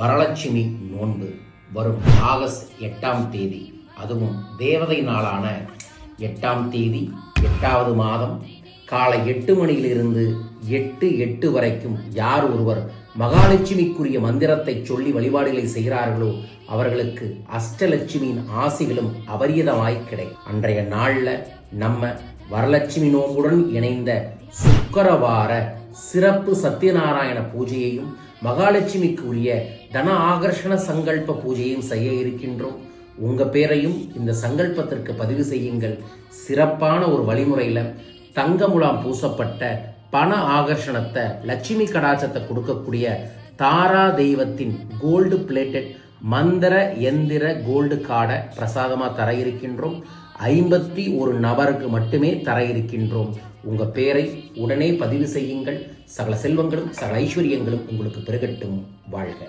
வரலட்சுமி நோன்பு வரும் ஆகஸ்ட் எட்டாம் தேதி. அதுவும் தேவதை நாளான எட்டாம் தேதி எட்டாவது மாதம். காலை எட்டு மணியிலிருந்து எட்டு எட்டு வரைக்கும் யார் ஒருவர் மகாலட்சுமிக்குரிய மந்திரத்தை சொல்லி வழிபாடுகளை செய்கிறார்களோ அவர்களுக்கு அஷ்டலட்சுமியின் ஆசிகளும் அபரியதமாய் கிடை. அன்றைய நாளில் நம்ம வரலட்சுமி நோம்புடன் இணைந்த சுக்கரவார சிறப்பு சத்யநாராயண பூஜையையும் மகாலட்சுமிக்கு உரிய தன ஆகர்ஷண சங்கல்ப பூஜையும் செய்ய இருக்கின்றோம். உங்க பேரையும் இந்த சங்கல்பத்திற்கு பதிவு செய்யுங்கள். சிறப்பான ஒரு வழிமுறையில தங்கமுலாம் பூசப்பட்ட பண ஆகர்ஷணத்தை லட்சுமி கடாச்சத்தை கொடுக்கக்கூடிய தாரா தெய்வத்தின் கோல்டு பிளேட்டட் மந்திர எந்திர கோல்டு கார்டை பிரசாதமாக தர இருக்கின்றோம் ஐம்பத்தி ஒரு நபருக்கு மட்டுமே தர இருக்கின்றோம் உங்கள் பேரை உடனே பதிவு செய்யுங்கள். சகல செல்வங்களும் சகல ஐஸ்வர்யங்களும் உங்களுக்கு பெருகட்டும். வாழ்க.